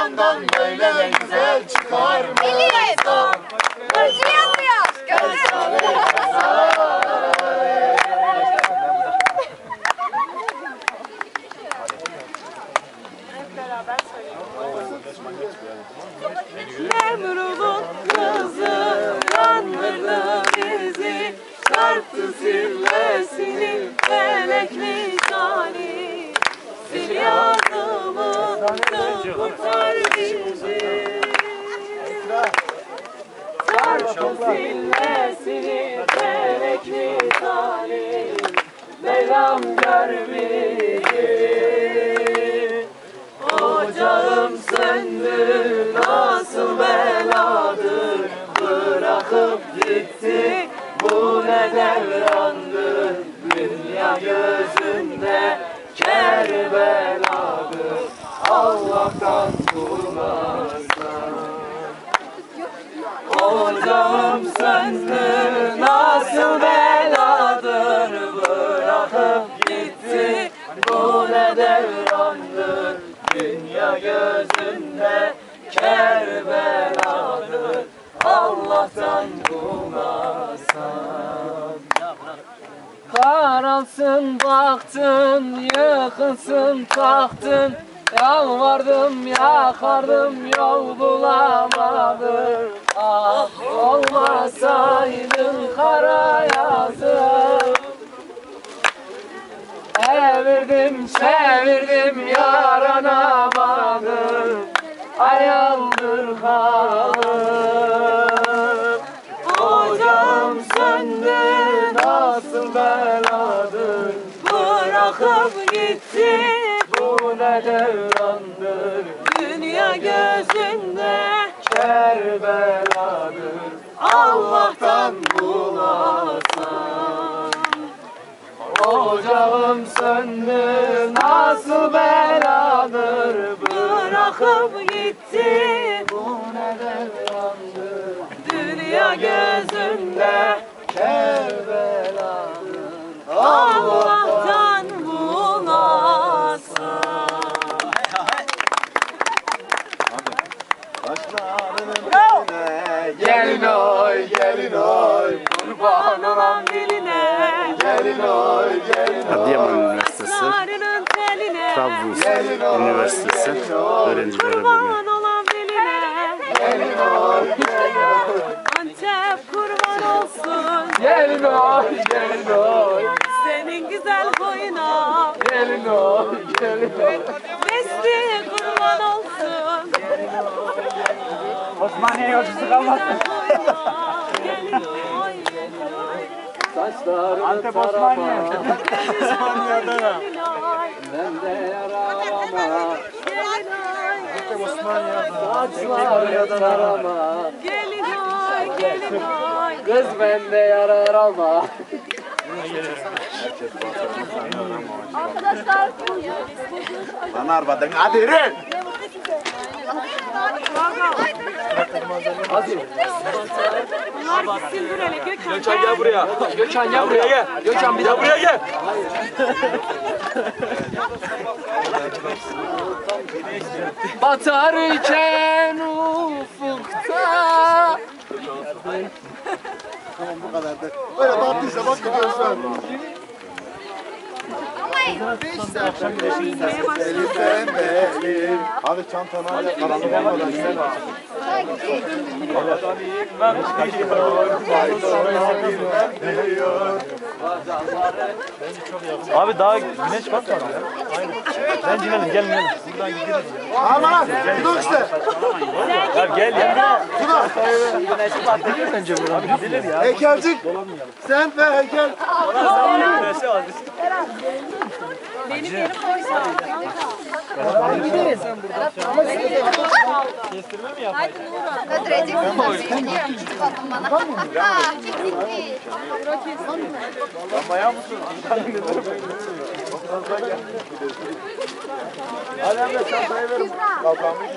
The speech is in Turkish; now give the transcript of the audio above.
Yalandan böyle güzel çıkar? Elif. Hırcı yapıyor. Gördün. Memrul'un kızı yandırdı bizi Çarptı zillesini felek lisani Sil yardımını kurtar bizi Çarptı zillesini felek lisani Mevlam gör bizi Ocağım söndü nasıl beladır Bırakıp gitti bu ne devrandır? Dünya gözünde kerbeladır Allah'tan bulmazsan Ocağım söndü nasıl beladır Bırakıp gitti. Bu ne devrandır? Dünya gözünde kerbeladır. Allah'tan bulmasan Karansın baktın, yıkılsın tahtın Yalvardım yakardım yol bulamadım. Ah olmasaydın kara yazım. Evirdim çevirdim yarana bağım Ayaldır kalım. Ocağım söndü nasıl beladır? Bırakıp gitti bu ne devrandır. Dünya gözünde kerbeladır. Allah'tan bulasın. Ocağım söndü nasıl beladır Bırakıp gitti gelin oy, Kurban olan diline. Gelin oy, gelin oy. Adıyaman Üniversitesi, Trabzon Üniversitesi öğrencileri bugün. Kurban olan diline. Gelin oy, Antep kurban olsun. Gelin oy, gelin oy, Senin güzel boyuna. Gelin oy, gelin oy. Nesli kurban olsun. Osmaniye yolcusu kalmasın. Antep Osmaniye. Osmaniye'de ya. Ben de yarama, Gelin oy, saçlarından arama. gelin oy, gelin oy. Kız bende yarar ama. Arkadaşlar. Lan arbadan hadi yürü. Bunlar gitsin dur hele Gökhan. Gökhan gel buraya. Gökhan gel Buraya gel. Gökhan bir Gel buraya gel. Batarken ufukta. Böyle tatlıysa bak gidiyorsun. Abi çantana al. Karanlık olmadan sen al. Abi daha güneş batmadı ya. Aynen. Bence inelim gelin inelim. Buradan gidelim. Aman dur işte. Ya gel ya. Güneşi batırıyor bence burada. Abi gidilir ya. Heykelcik. Sen ve heykel. Güneşe al. Öldüreceksin tabii. Biliyorum küçük oldun bana. Ha, Ciddi. Hadi Emre çantayı verin. Kalkanmış.